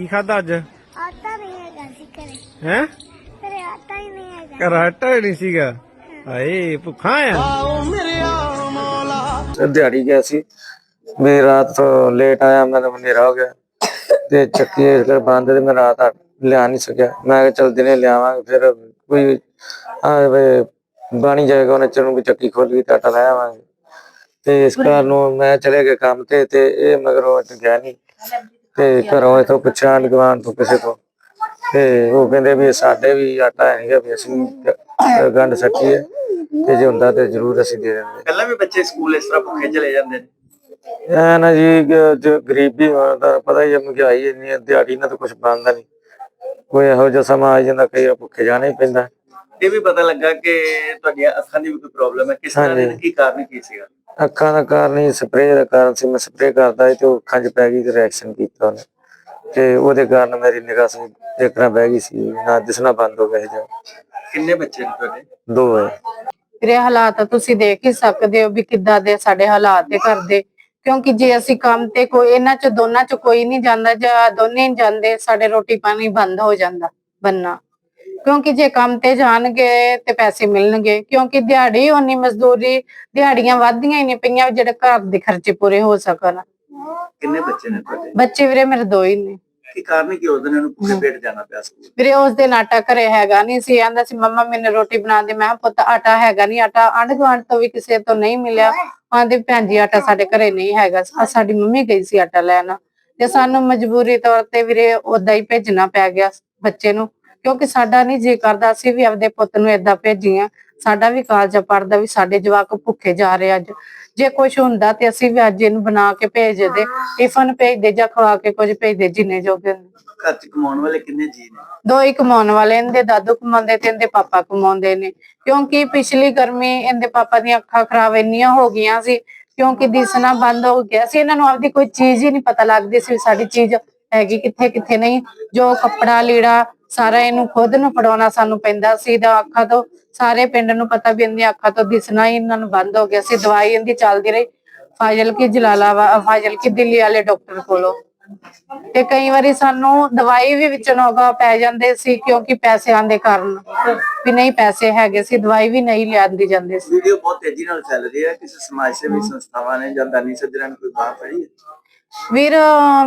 ਕੀ ਖਾਦਾ ਅੱਜ? ਆਟਾ ਨਹੀਂ ਹੈਗਾ ਸੀ ਘਰੇ। ਹੈ? ਘਰੇ ਆਟਾ ਹੀ ਨਹੀਂ ਹੈਗਾ। ਕਰਾਟਾ ਹੀ ਨਹੀਂ ਸੀਗਾ? ਹਾਏ ਭੁੱਖਾ ਆ। ਦਿਹਾੜੀ ਗਿਆ ਸੀ। ਮੈਂ ਰਾਤ ਤੋਂ ਲੇਟ ਆਇਆ ਮੈਂ ਤਾਂ ਹਨੇਰਾ ਹੋ ਗਿਆ। ਤੇ ਚੱਕੀ ਇਸ ਕਰ ਬੰਦ ਤੇ ਮੈਂ ਰਾਤ ਆ- ਲਿਆ ਨਹੀਂ ਸਕਿਆ। ਮੈਂ ਕਿਹਾ ਚਲ ਦਿਨੇ ਲਿਆਵਾਂਗੇ ਫਿਰ ਕੋਈ ਆ ਵੇ ਬਾਣੀ ਜਾਏਗਾ ਉਹਨੇ ਚਰਨ ਦੀ ਚੱਕੀ ਖੋਲ ਗਈ ਤਾਂ ਆਟਾ ਲੈ ਆਵਾਂਗੇ। ਤੇ ਇਸ ਕਾਰਨ ਨੂੰ ਮੈਂ ਚਲੇ ਗਿਆ ਕੰਮ ਤੇ ਤੇ ਇਹ ਮਗਰੋਂ ਅੱਜ ਗਿਆ ਨਹੀਂ ਤੇ ਘਰੋਂ ਇਥੋਂ ਪੁੱਛਿਆ ਗਵਾਨ ਤੋਂ ਕਿਸੇ ਤੋਂ। ਤੇ ਉਹ ਕਹਿੰਦੇ ਵੀ ਸਾਡੇ ਵੀ ਆਟਾ ਹੈਗਾ ਵੀ ਅਸੀਂ ਗੰਢ ਸਕੀਏ ਤੇ ਜੇ ਹੁੰਦਾ ਤੇ ਜ਼ਰੂਰ ਅਸੀਂ ਦੇ ਦਿੰਦੇ। ਪਹਿਲਾਂ ਵੀ ਬੱਚੇ ਸਕੂਲ ਇਸ ਤਰ੍ਹਾਂ ਭੁੱਖੇ ਚਲੇ ਜਾਂਦੇ ਨੇ। ਐ ਨਾ ਜੀ ਜੋ ਗਰੀਬੀ ਦਾ ਪਤਾ ਹੀ ਹੈ ਮਹਿੰਗਾਈ ਇੰਨੀ ਦਿਹਾੜੀ ਨਾਲ ਤਾਂ ਕੁਝ ਬਣਦਾ ਨਹੀਂ। ਕੋਈ ਇਹੋ ਜਿਹਾ ਸਮਾਂ ਆ ਜਾਂਦਾ ਕਈ ਭੁੱਖੇ ਜਾਣਾ ਹੀ ਪੈਂਦਾ। ਇਹ ਵੀ ਪਤਾ ਲੱਗਾ ਕਿ ਤੁਹਾਡੀਆਂ ਅੱਖਾਂ ਦੀ ਵੀ ਕੋਈ ਪ੍ਰੋਬਲਮ ਹੈ। ਕਿਸ ਤਰ੍ਹਾਂ ਦੀ। ਕੀ ਕਾਰਨ ਕੀ ਸੀਗਾ? ਅੱਖਾਂ ਦਾ ਕਾਰਨ ਹੀ ਸਪਰੇਅ ਦਾ ਕਾਰਨ ਸੀ ਮੈਂ ਸਪਰੇਅ ਕਰਦਾ ਸੀ ਤੇ ਉਹ ਅੱਖਾਂ 'ਚ ਪੈ ਗਈ ਤੇ ਰਿਐਕਸ਼ਨ ਕੀਤਾ ਉਹਨੇ। ਤੇ ਉਹਦੇ ਕਾਰਨ ਮੇਰੀ ਨਿਗਾਹ ਸੀ ਦੇਖਣਾ ਬਹਿ ਗਈ ਸੀ ਨਾ ਦਿਸਣਾ ਬੰਦ ਹੋ ਗਿਆ ਸੀ ਕਿੰਨੇ ਬੱਚੇ ਨੇ ਤੁਹਾਡੇ? ਦੋ ਹੈ। ਵੀਰੇ ਹਾਲਾਤ ਤੁਸੀਂ ਦੇਖ ਹੀ ਸਕਦੇ ਹੋ ਵੀ ਕਿੱਦਾਂ ਦੇ ਸਾਡੇ ਹਾਲਾਤ ਦੇ ਘਰ ਦੇ। ਕਿਉਂਕਿ ਜੇ ਅਸੀਂ ਕੰਮ ਤੇ ਕੋਈ ਇਹਨਾਂ ਚ ਦੋਨਾਂ ਚ ਕੋਈ ਨਹੀਂ ਜਾਂਦਾ ਜਾਂ ਦੋਨੇ ਨਹੀਂ ਜਾਂਦੇ ਸਾਡੇ ਰੋਟੀ ਪਾਣੀ ਬੰਦ ਹੋ ਜਾਂਦਾ ਬੰਨਾ। ਕਿਉਂਕਿ ਜੇ ਕੰਮ ਤੇ ਜਾਣਗੇ ਤੇ ਪੈਸੇ ਮਿਲਣਗੇ ਕਿਉਂਕਿ ਦਿਹਾੜੀ ਉਨੀ ਮਜ਼ਦੂਰੀ ਦਿਹਾੜੀਆਂ ਵੱਧਦੀਆਂ ਹੀ ਨਹੀਂ ਪਈਆਂ ਜਿਹੜੇ ਘਰ ਦੇ ਖਰਚੇ ਪੂਰੇ ਹੋ ਸਕਣ। ਕਿੰਨੇ ਬੱਚੇ ਨੇ ਤੁਹਾਡੇ? ਬੱਚੇ ਵੀਰੇ ਮੇਰੇ ਦੋ ਹੀ ਨੇ। ਕੀ ਕਾਰਨ ਕੀ ਉਸ ਦਿਨ ਇਹਨੂੰ ਭੁੱਖੇ ਪੇਟ ਜਾਣਾ ਪਿਆ ਸਕੂਲ ਵੀਰੇ ਉਸ ਦਿਨ ਆਟਾ ਘਰੇ ਹੈਗਾ ਨਹੀਂ ਸੀ ਆਂਦਾ ਸੀ ਮੰਮਾ ਮੈਨੂੰ ਰੋਟੀ ਬਣਾ ਦੇ। ਮੈਂ ਕਿਹਾ ਪੁੱਤ ਆਟਾ ਹੈਗਾ ਨਹੀਂ ਆਟਾ ਆਂਢ ਗੁਆਂਢ ਤੋਂ ਵੀ ਕਿਸੇ ਤੋਂ ਨਹੀਂ ਮਿਲਿਆ। ਆਂਦੇ ਭੈਣ ਜੀ ਆਟਾ ਸਾਡੇ ਘਰੇ ਨਹੀਂ ਹੈਗਾ। ਆ ਸਾਡੀ ਮੰਮੀ ਗਈ ਸੀ ਆਟਾ ਲੈਣ। ਤੇ ਸਾਨੂੰ ਮਜਬੂਰੀ ਤੌਰ ਤੇ ਵੀਰੇ ਉਦਾਂ ਹੀ ਭੇਜਣਾ ਪੈ ਗਿਆ ਬੱਚੇ ਨੂੰ। ਕਿਉਂਕਿ ਸਾਡਾ ਨਹੀਂ ਜੀ ਕਰਦਾ ਅਸੀਂ ਵੀ ਆਪਦੇ ਪੁੱਤ ਨੂੰ ਏਦਾਂ ਭੇਜੀਆਂ। ਸਾਡਾ ਵੀ ਕਾਲਜ ਪੜਦਾ ਵੀ ਸਾਡੇ ਜਵਾਕ ਭੁੱਖੇ ਜਾ ਰਹੇ ਅੱਜ। ਜੇ ਕੁਝ ਹੁੰਦਾ ਤੇ ਅਸੀਂ ਵੀ ਅੱਜ ਇਹਨੂੰ ਬਣਾ ਕੇ ਭੇਜ ਦੇ ਟਿਫਨ ਭੇਜ ਦੇ ਜਾਂ ਖਵਾ ਕੇ ਕੁਝ ਭੇਜ ਦੇ ਜਿੰਨੇ ਜੋਗੇ ਘਰ ਚ ਕਮਾਉਣ ਵਾਲੇ ਕਿੰਨੇ ਜੀ ਨੇ? ਦੋ ਹੀ ਕਮਾਉਣ ਵਾਲੇ ਇਹਦੇ ਦਾਦੂ ਕਮਾਉਂਦੇ ਤੇ ਇਹਦੇ ਪਾਪਾ ਕਮਾਉਂਦੇ ਨੇ। ਕਿਉਂਕਿ ਪਿਛਲੀ ਗਰਮੀ ਇਹਦੇ ਪਾਪਾ ਦੀਆਂ ਅੱਖਾਂ ਖਰਾਬ ਇੰਨੀਆਂ ਹੋ ਗਈਆਂ ਸੀ ਕਿਉਂਕਿ ਦਿਸਣਾ ਬੰਦ ਹੋ ਗਿਆ ਸੀ। ਇਹਨਾਂ ਨੂੰ ਆਪਦੀ ਕੋਈ ਚੀਜ਼ ਹੀ ਨਹੀਂ ਪਤਾ ਲੱਗਦੀ ਸੀ ਸਾਡੀ ਚੀਜ਼ ਹੈਗੀ ਕਿੱਥੇ ਕਿੱਥੇ ਨਹੀਂ, ਜੋ ਕੱਪੜਾ, ਲੀੜਾ ਸਾਰਾ ਇਹਨੂੰ ਖੁਦ ਨੂੰ ਫੜਾਉਣਾ ਸਾਨੂੰ ਪੈਂਦਾ ਸੀ ਦਾ ਅੱਖਾਂ ਤੋਂ ਸਾਰੇ ਪਿੰਡ ਨੂੰ ਪਤਾ ਵੀ ਇਹਦੀਆਂ ਅੱਖਾਂ ਤੋਂ ਦਿਸਣਾ ਹੀ ਇਹਨਾਂ ਨੂੰ ਬੰਦ ਹੋ ਗਿਆ ਸੀ, ਦਵਾਈ ਇਹਦੀ ਚੱਲਦੀ ਰਹੀ। ਫਾਜ਼ਿਲ ਕੀ ਜਲਾਲਾਬਾਦ ਫਾਜ਼ਿਲ ਕੀ ਦਿੱਲੀ ਵਾਲੇ ਡਾਕਟਰ ਕੋਲੋਂ। ਤੇ ਕਈ ਵਾਰੀ ਸਾਨੂੰ ਦਵਾਈ ਵੀ ਵਿੱਚ ਨੋਗਾ ਪੈ ਜਾਂਦੇ ਸੀ ਕਿਉਂਕਿ ਪੈਸਿਆਂ ਦੇ ਕਾਰਨ ਵੀ ਨਹੀਂ ਪੈਸੇ ਹੈਗੇ ਸੀ ਦਵਾਈ ਵੀ ਨਹੀਂ ਲਿਆਂਦੀ ਜਾਂਦੀ ਸੀ। ਵੀਡੀਓ ਬਹੁਤ ਤੇਜ਼ੀ ਨਾਲ ਚੱਲ ਰਹੀ ਹੈ ਕਿਸੇ ਸਮਾਜ ਸੇਵੀ ਸੰਸਥਾਵਾਂ ਨੇ ਜਾਂ ਦਾਨੀ ਸੱਜਣਾ ਨੇ ਕੋਈ ਫੜੀ ਹੈ? ਵੀਰ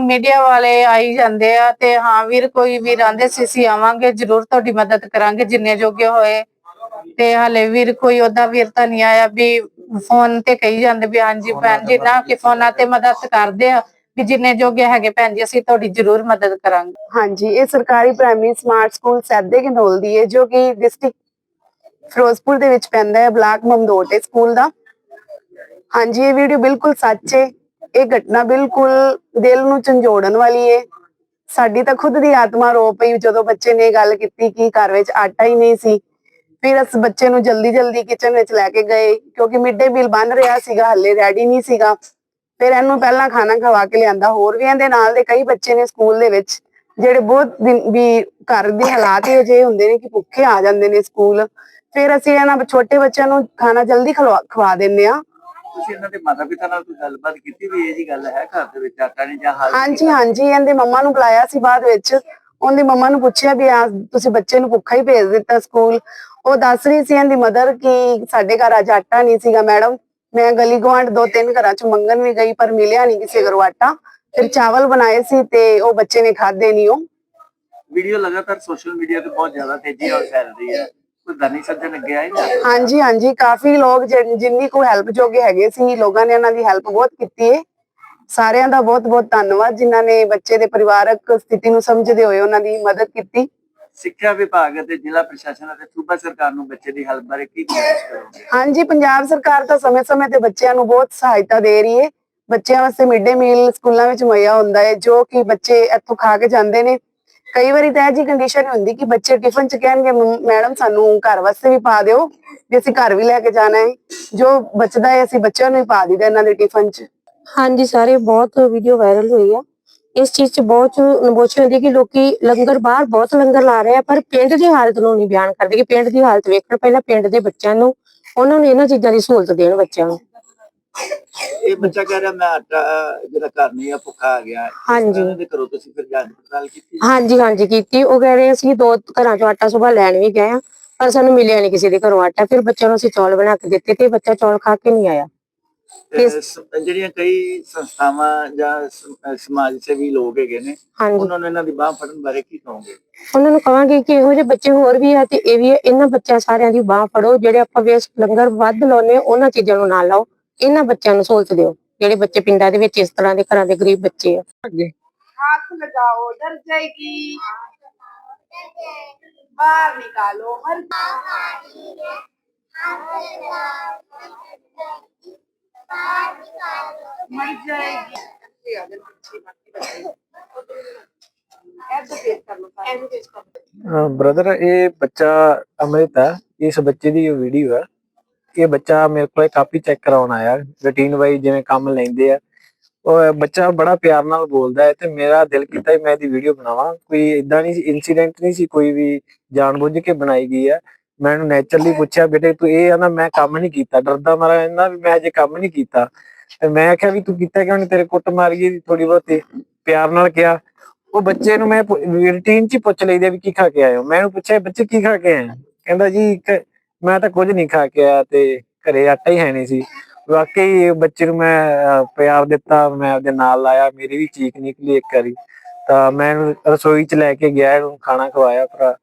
ਮੀਡੀਆ ਵਾਲੇ ਆਈ ਜਾਂਦੇ ਆ ਤੇ ਹਾਂ ਵੀਰ ਕੋਈ ਵੀਰ ਆਂਦੇ ਸੀ ਅਸੀਂ ਆਵਾਂਗੇ ਜਰੂਰ ਤੁਹਾਡੀ ਮਦਦ ਕਰਾਂਗੇ ਜਿੰਨੇ ਜੋਗੇ ਹੋਏ। ਤੇ ਹਲੇ ਵੀਰ ਕੋਈ ਉਹਦਾ ਵੀਰ ਤਾਂ ਨਹੀਂ ਆਇਆ ਵੀ ਫੋਨ ਤੇ ਕਹੀ ਜਾਂਦੇ ਵੀ ਹਾਂਜੀ ਭੈਣ ਜੀ ਨਾ ਕਿ ਫੋਨਾਂ ਤੇ ਮਦਦ ਕਰਦੇ ਆ। ਵੀ ਜਿੰਨੇ ਜੋਗੇ ਹੈਗੇ ਭੈਣ ਜੀ, ਅਸੀਂ ਤੁਹਾਡੀ ਜਰੂਰ ਮਦਦ ਕਰਾਂਗੇ। ਹਾਂਜੀ, ਇਹ ਸਰਕਾਰੀ primary smart school Saide Ghanaul ਦੀ ਹੈ, ਜੋ ਕਿ ਡਿਸਟ੍ਰਿਕਟ ਫਿਰੋਜ਼ਪੁਰ ਦੇ ਵਿੱਚ ਪੈਂਦਾ ਹੈ, ਬਲਾਕ ਮਮਦੋਟੇ ਸਕੂਲ ਦਾ। ਹਾਂਜੀ, ਇਹ ਵੀਡੀਓ ਬਿਲਕੁਲ ਸੱਚ ਹੈ। ਇਹ ਘਟਨਾ ਬਿਲਕੁਲ ਦਿਲ ਨੂੰ ਝੰਜੋੜਨ ਵਾਲੀ ਹੈ। ਸਾਡੀ ਤਾਂ ਖੁਦ ਦੀ ਆਤਮਾ ਰੋ ਪਈ ਜਦੋਂ ਬੱਚੇ ਨੇ ਗੱਲ ਕੀਤੀ ਕਿ ਘਰ ਵਿੱਚ ਆਟਾ ਹੀ ਨਹੀਂ ਸੀ। ਫਿਰ ਅਸੀਂ ਬੱਚੇ ਨੂੰ ਜਲਦੀ ਜਲਦੀ ਕਿਚਨ ਵਿੱਚ ਲੈ ਕੇ ਗਏ, ਕਿਉਂਕਿ ਮਿਡ ਮੀਲ ਬਣ ਰਿਹਾ ਸੀਗਾ, ਹੱਲੇ ਰੈਡੀ ਨਹੀਂ ਸੀਗਾ। ਫਿਰ ਇਹਨੂੰ ਪਹਿਲਾਂ ਖਾਣਾ ਖਵਾ ਕੇ ਲਿਆਂਦਾ। ਹੋਰ ਵੀ ਇਹਦੇ ਨਾਲ ਦੇ ਕਈ ਬੱਚੇ ਨੇ ਸਕੂਲ ਦੇ ਵਿੱਚ ਜਿਹੜੇ ਬਹੁਤ ਵੀ ਘਰ ਦੇ ਹਾਲਾਤ ਇਹੋ ਜਿਹੇ ਹੁੰਦੇ ਨੇ ਕਿ ਭੁੱਖੇ ਆ ਜਾਂਦੇ ਨੇ ਸਕੂਲ। ਫਿਰ ਅਸੀਂ ਇਹਨਾਂ ਛੋਟੇ ਬੱਚਿਆਂ ਨੂੰ ਖਾਣਾ ਜਲਦੀ ਖਵਾ ਦਿੰਦੇ ਆ ਤੁਸੀਂ ਇਹਨਾਂ ਦੇ ਮਾਤਾ ਪਿਤਾ ਨਾਲ ਕੋਈ ਗੱਲਬਾਤ ਕੀਤੀ ਵੀ ਇਹ ਜੀ ਗੱਲ ਹੈ ਘਰ ਦੇ ਵਿੱਚ ਆਟਾ ਨਹੀਂ ਜਾਂ ਹਾਲ ਹਾਂਜੀ ਹਾਂਜੀ ਇਹਦੇ ਮੰਮਾ ਨੂੰ ਬੁਲਾਇਆ ਸੀ ਬਾਅਦ ਵਿੱਚ। ਉਹਦੀ ਮੰਮਾ ਨੂੰ ਪੁੱਛਿਆ ਵੀ ਆ ਤੁਸੀਂ ਬੱਚੇ ਨੂੰ ਭੁੱਖਾ ਹੀ ਭੇਜ ਦਿੱਤਾ ਸਕੂਲ। ਉਹ ਦੱਸ ਰਹੀ ਸੀ ਇਹਦੀ ਮਦਰ ਕਿ ਸਾਡੇ ਘਰ ਅੱਜ ਆਟਾ ਨਹੀਂ ਸੀਗਾ ਮੈਡਮ। ਮੈਂ ਗਲੀ ਗਵਾਂਢ ਦੋ ਤਿੰਨ ਘਰਾਂ ਚ ਮੰਗਣ ਵੀ ਗਈ ਪਰ ਮਿਲਿਆ ਨਹੀਂ ਕਿਸੇ ਘਰੋਂ ਆਟਾ। ਫਿਰ ਚਾਵਲ ਬਣਾਏ ਸੀ ਤੇ ਉਹ ਬੱਚੇ ਨੇ ਖਾਦੇ ਨਹੀਂ ਉਹ। ਵੀਡੀਓ ਲਗਾਤਾਰ ਸੋਸ਼ਲ ਮੀਡੀਆ ਤੇ ਬਹੁਤ ਜ਼ਿਆਦਾ ਤੇਜ਼ੀ ਨਾਲ ਫੈਲ ਰਹੀ ਹੈ। ਕੋਈ ਦਾਨੀ ਸੱਜਣ ਅੱਗੇ ਆਏ ਨਾ ਹਾਂਜੀ ਹਾਂਜੀ ਕਾਫੀ ਲੋਕ ਜਿਨ- ਜਿੰਨੀ ਕੋ ਹੈਲਪ ਜੋਗੇ ਹੈਗੇ ਸੀ ਲੋਕਾਂ ਨੇ ਉਹਨਾਂ ਦੀ ਹੈਲਪ ਬਹੁਤ ਕੀਤੀ ਹੈ ਸਾਰਿਆਂ ਦਾ ਬਹੁਤ ਬਹੁਤ ਧੰਨਵਾਦ ਜਿਨ੍ਹਾਂ ਨੇ ਬੱਚੇ ਦੇ ਪਰਿਵਾਰਕ ਸਥਿਤੀ ਨੂੰ ਸਮਝਦੇ ਹੋਏ ਉਹਨਾਂ ਦੀ ਮਦਦ ਕੀਤੀ। ਸਿੱਖਿਆ ਵਿਭਾਗ ਅਤੇ ਜ਼ਿਲ੍ਹਾ ਪ੍ਰਸ਼ਾਸਨ ਅਤੇ ਸੂਬਾ ਸਰਕਾਰ ਨੂੰ ਬੱਚੇ ਦੀ ਹੈਲਪ ਬਾਰੇ ਕੀ ਕੋਸ਼ਿਸ਼ ਕਰੋਗੇ? ਹਾਂਜੀ ਪੰਜਾਬ ਸਰਕਾਰ ਤਾਂ ਸਮੇਂ-ਸਮੇਂ ਤੇ ਬੱਚਿਆਂ ਨੂੰ ਬਹੁਤ ਸਹਾਇਤਾ ਦੇ ਰਹੀ ਹੈ। ਬੱਚਿਆਂ ਵਾਸਤੇ ਮਿਡ ਮੀਲ ਸਕੂਲਾਂ ਵਿੱਚ ਮੁਹੱਈਆ ਹੁੰਦਾ ਹੈ ਜੋ ਕਿ ਬੱਚੇ ਇੱਥੋਂ ਖਾ ਕੇ ਜਾਂਦੇ ਨੇ। ਕਈ ਵਾਰੀ ਤਾਂ ਇਹ ਜੀ ਕੰਡੀਸ਼ਨ ਹੁੰਦੀ ਕਿ ਬੱਚੇ ਟਿਫਨ ਚ ਕਹਿਣਗੇ "ਮ- ਮੈਡਮ ਸਾਨੂੰ ਘਰ ਵਾਸਤੇ ਵੀ ਪਾ ਦਿਓ ਵੀ ਅਸੀਂ ਘਰ ਵੀ ਲੈ ਕੇ ਜਾਣਾ ਹੈ। ਜੋ ਬਚਦਾ ਹੈ ਅਸੀਂ ਬੱਚਿਆਂ ਨੂੰ ਹੀ ਪਾ ਦਿੰਦੇ ਇਹਨਾਂ ਦੇ ਟਿਫਨ ਚ। ਹਾਂਜੀ ਸਾਰੇ ਬਹੁਤ ਵੀਡੀਓ ਵਾਇਰਲ ਹੋਈ ਆ। ਇਸ ਚੀਜ਼ 'ਚ ਬਹੁਤ ਨਬੋਚੀ ਹੁੰਦੀ ਕਿ ਲੋਕੀ ਲੰਗਰ ਬਾਹਰ ਬਹੁਤ ਲੰਗਰ ਲਾ ਰਹੇ ਆ ਪਰ ਪਿੰਡ ਦੀ ਹਾਲਤ ਨੂੰ ਨਹੀਂ ਬਿਆਨ ਕਰਦੇ ਕਿ ਪਿੰਡ ਦੀ ਹਾਲਤ ਵੇਖਣ ਪਹਿਲਾਂ ਪਿੰਡ ਦੇ ਬੱਚਿਆਂ ਨੂੰ ਉਹਨਾਂ ਨੂੰ ਇਹਨਾਂ ਚੀਜ਼ਾਂ ਦੀ ਸਹੂਲਤ ਦੇਣ ਬੱਚਿਆਂ ਨੂੰ। ਇਹ ਬੱਚਾ ਕਹਿ ਰਿਹਾ ਮੈਂ ਆਟਾ ਜਿਹੜਾ ਘਰ ਨਹੀਂ ਆ ਭੁੱਖਾ ਆ ਗਿਆ। ਹਾਂਜੀ। ਦੇ ਘਰੋਂ ਤੁਸੀਂ ਫਿਰ ਜਾਂਚ ਪੜਤਾਲ ਕੀਤੀ? ਹਾਂਜੀ ਹਾਂਜੀ ਕੀਤੀ। ਉਹ ਕਹਿ ਰਹੇ ਅਸੀਂ ਦੋ ਘਰਾਂ ਚੋਂ ਆਟਾ ਸੁਬਾ ਲੈਣ ਵੀ ਗਏ ਆ ਪਰ ਸਾਨੂੰ ਮਿਲਿਆ ਨਹੀਂ ਕਿਸੇ ਦੇ ਘਰੋਂ ਆਟਾ। ਫਿਰ ਬੱਚਿਆਂ ਨੂੰ ਅਸੀਂ ਚੌਲ ਬਣਾ ਕੇ ਦਿੱਤੇ ਤੇ ਬੱਚਾ ਚੌਲ ਖਾ ਕੇ ਨਹੀਂ ਆਇਆ। ਅਹ ਸ- ਜਿਹੜੀਆਂ ਕਈ ਸੰਸਥਾਵਾਂ ਜਾਂ ਸ- ਅਹ ਸਮਾਜ ਸੇਵੀ ਲੋਕ ਹੈਗੇ ਨੇ ਹਾਂਜੀ ਉਹਨਾਂ ਨੂੰ ਇਹਨਾਂ ਦੀ ਬਾਹ ਫੜਨ ਬਾਰੇ ਕੀ ਕਹੋਗੇ ਉਹਨਾਂ ਨੂੰ ਕਹਾਂਗੇ ਕਿ ਇਹੋ ਜਿਹੇ ਬੱਚੇ ਹੋਰ ਵੀ ਆ ਤੇ ਇਹ ਵੀ ਆ, ਇਹਨਾਂ ਬੱਚਿਆਂ ਸਾਰਿਆਂ ਦੀ ਬਾਹ ਫੜੋ ਜਿਹੜੇ ਆਪਾਂ ਵੇਸਟ ਲੰਗਰ ਵੱਧ ਲਾਉਨੇ ਉਹਨਾਂ ਚੀਜ਼ਾਂ ਨੂੰ ਨਾ ਲਾਓ ਇਹਨਾਂ ਬੱਚਿਆਂ ਨੂੰ ਸਹੂਲਤ ਦਿਓ ਜਿਹੜੇ ਬੱਚੇ ਪਿੰਡਾਂ ਦੇ ਵਿੱਚ ਇਸ ਤਰ੍ਹਾਂ ਦੇ ਘਰਾਂ ਦੇ ਗਰੀਬ ਬੱਚੇ ਆ हाथ लगाओ डर जाएगी बाहर निकालो हर मर जाएगी ऐसे पेश कर लो ऐसे पेश कर लो ਬ੍ਰਦਰ ਇਹ ਬੱਚਾ ਅਮ੍ਰਿਤ ਹੈ ਇਸ ਬੱਚੇ ਦੀ ਇਹ ਵੀਡੀਓ ਹੈ ਇਹ ਬੱਚਾ ਮੇਰੇ ਕੋਲ ਕਾਪੀ ਚੈੱਕ ਕਰਾਉਣ ਆਇਆ ਰੂਟੀਨ ਵਾਈ ਜਿਵੇਂ ਕੰਮ ਲੈਂਦੇ ਆ ਉਹ ਬੱਚਾ ਬੜਾ ਪਿਆਰ ਨਾਲ ਬੋਲਦਾ ਹੈ ਤੇ ਮੇਰਾ ਦਿਲ ਕੀਤਾ ਵੀ ਮੈਂ ਇਹਦੀ ਵੀਡੀਓ ਬਣਾਵਾਂ ਕੋਈ ਇਦਾਂ ਨਹੀਂ ਇਨਸੀਡੈਂਟ ਨਹੀਂ ਸੀ ਕੋਈ ਵੀ ਜਾਣਬੁੱਝ ਕੇ ਬਣਾਈ ਗਈ ਹੈ ਮੈਂ ਇਹਨੂੰ ਨੇਚਰਲੀ ਪੁੱਛਿਆ, ਬੇਟੇ ਤੂੰ ਇਹ ਆ ਮੈਂ ਕੰਮ ਨਹੀਂ ਕੀਤਾ। ਡਰਦਾ ਮਾਰਾ ਇਹਨਾਂ ਵੀ ਮੈਂ ਅਜੇ ਕੰਮ ਨਹੀਂ ਕੀਤਾ। ਤੇ ਮੈਂ ਆਖਿਆ ਵੀ ਤੂੰ ਕੀਤਾ ਕਿਉਂ ਨਹੀਂ ਤੇਰੇ ਕੁੱਟ ਮਾਰੀ ਥੋੜੀ ਬਹੁਤੀ। ਪਿਆਰ ਨਾਲ ਕਿਹਾ। ਉਹ ਬੱਚੇ ਨੂੰ ਮੈਂ ਰੂਟੀਨ ਚ ਪੁੱਛ ਲਈਦੇ ਵੀ ਕੀ ਖਾ ਕੇ ਆਏ ਹੋ? ਮੈਂ ਉਹਨੂੰ ਪੁੱਛਿਆ, ਬੱਚੇ ਕੀ ਖਾ ਕੇ ਆਏ? ਕਹਿੰਦਾ ਜੀ ਮੈਂ ਤਾਂ ਕੁਝ ਨਹੀਂ ਖਾ ਕੇ ਆਇਆ ਤੇ ਘਰੇ ਆਟਾ ਹੀ ਹੈ ਨਹੀਂ ਸੀ। ਵਾਕਈ ਬੱਚੇ ਨੂੰ ਮੈਂ ਪਿਆਰ ਦਿੱਤਾ, ਮੈਂ ਉਹਦੇ ਨਾਲ ਲਾਇਆ, ਮੇਰੀ ਵੀ ਚੀਕ ਨਿਕਲੀ ਇੱਕ ਵਾਰੀ। ਤਾਂ ਮੈਂ ਰਸੋਈ ਚ ਲੈ ਕੇ ਗਿਆ ਇਹਨੂੰ ਖਾਣਾ ਖਵਾਇਆ ਭਰਾ।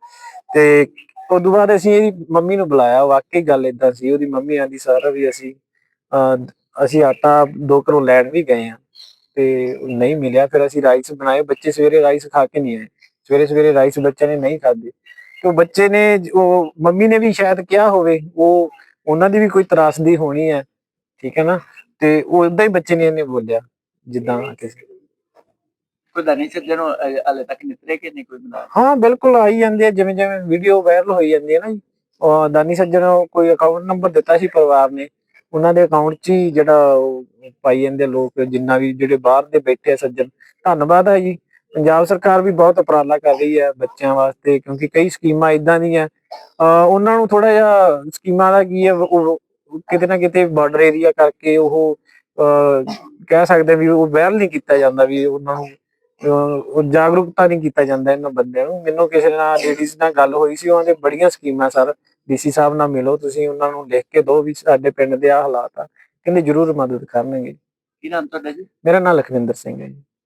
ਤੇ ਉਦੋਂ ਬਾਅਦ ਅਸੀਂ ਇਹਦੀ ਮੰਮੀ ਨੂੰ ਬੁਲਾਇਆ, ਵਾਕਈ ਗੱਲ ਇਦਾਂ ਸੀ, ਉਹਦੀ ਮੰਮੀ ਆਂਦੀ, ਸਾਰਾ, ਵੀ ਅਸੀਂ ਅਸੀਂ ਆਟਾ ਦੋ ਘਰੋਂ ਲੈਣ ਵੀ ਗਏ ਆ ਤੇ ਨਹੀਂ ਮਿਲਿਆ, ਫਿਰ ਅਸੀਂ ਰਾਈਸ ਬਣਾਏ, ਬੱਚੇ ਸਵੇਰੇ ਰਾਈਸ ਖਾ ਕੇ ਨਹੀਂ ਆਏ, ਸਵੇਰੇ ਸਵੇਰੇ ਰਾਈਸ ਬੱਚਿਆਂ ਨੇ ਨਹੀਂ ਖਾਦੇ ਤੇ ਉਹ ਬੱਚੇ ਨੇ, ਉਹ ਮੰਮੀ ਨੇ ਵੀ ਸ਼ਾਇਦ ਕਿਹਾ ਹੋਵੇ, ਉਹ, ਉਹਨਾਂ ਦੀ ਵੀ ਕੋਈ ਤਰਾਸਦੀ ਹੋਣੀ ਹੈ, ਠੀਕ ਹੈ ਨਾ, ਤੇ ਉਹ ਉਦਾਂ ਹੀ ਬੱਚੇ ਨੇ ਇਹਨੇ ਬੋਲਿਆ, ਜਿੱਦਾਂ ਕਿਸੇ ਕੋਈ ਦਾਨੀ ਸੱਜਣ ਹਾਲੇ ਤੱਕ ਨਿਤਰੇ ਕਿ ਨਹੀਂ ਕੋਈ ਬਣਾ ਹਾਂ, ਬਿਲਕੁਲ ਆਈ ਜਾਂਦੀ ਹੈ, ਜਿਵੇਂ ਜਿਵੇਂ ਵੀਡੀਓ ਵਾਇਰਲ ਹੋਈ ਜਾਂਦੀ ਹੈ ਨਾ ਜੀ। ਉਹ ਦਾਨੀ ਸੱਜਣ ਕੋਈ ਅਕਾਊਂਟ ਨੰਬਰ ਦਿੱਤਾ ਸੀ ਪਰਿਵਾਰ ਨੇ। ਉਹਨਾਂ ਦੇ ਅਕਾਊਂਟ 'ਚ ਹੀ ਜਿਹੜਾ ਪਾਈ ਜਾਂਦੇ ਲੋਕ, ਜਿੰਨਾ ਵੀ ਜਿਹੜੇ ਬਾਹਰ ਦੇ ਬੈਠੇ ਸੱਜਣ। ਧੰਨਵਾਦ ਹੈ ਜੀ। ਪੰਜਾਬ ਸਰਕਾਰ ਵੀ ਬਹੁਤ ਉਪਰਾਲਾ ਕਰ ਰਹੀ ਹੈ ਬੱਚਿਆਂ ਵਾਸਤੇ, ਕਿਉਂਕਿ ਕਈ ਸਕੀਮਾਂ ਇਦਾਂ ਦੀਆਂ ਉਹਨਾਂ ਨੂੰ ਥੋੜਾ ਜਿਹਾ ਸਕੀਮਾਂ ਦਾ ਕੀ ਹੈ ਕਿਤੇ ਨਾ ਕਿਤੇ ਬਾਰਡਰ ਏਰੀਆ ਕਰਕੇ ਉਹ ਕਹਿ ਸਕਦੇ ਵੀ ਉਹ ਵਾਇਰਲ ਨਹੀਂ ਕੀਤਾ ਜਾਂਦਾ ਵੀ ਉਹਨਾਂ ਨੂੰ ਉਹ ਜਾਗਰੂਕਤਾ ਨਹੀਂ ਕੀਤਾ ਜਾਂਦਾ ਇਹਨਾਂ ਬੰਦਿਆਂ ਨੂੰ। ਮੈਨੂੰ ਕਿਸੇ ਨਾਲ ਲੇਡੀਜ਼ ਨਾਲ ਗੱਲ ਹੋਈ ਸੀ ਉਹਨਾਂ ਦੇ ਬੜੀਆਂ ਸਕੀਮਾਂ ਸਰ। ਡੀਸੀ ਸਾਹਿਬ ਨਾਲ ਮਿਲੋ ਤੁਸੀਂ ਉਹਨਾਂ ਨੂੰ ਲਿਖ ਕੇ ਦਿਓ ਵੀ ਸਾਡੇ ਪਿੰਡ ਦੇ ਆ ਹਾਲਾਤ ਆ। ਕਹਿੰਦੇ ਜ਼ਰੂਰ ਮਦਦ ਕਰਨਗੇ। ਕੀ ਨਾਮ ਤੁਹਾਡਾ ਜੀ? ਮੇਰਾ ਨਾਮ ਲਖਵਿੰਦਰ ਸਿੰਘ ਹੈ ਜੀ।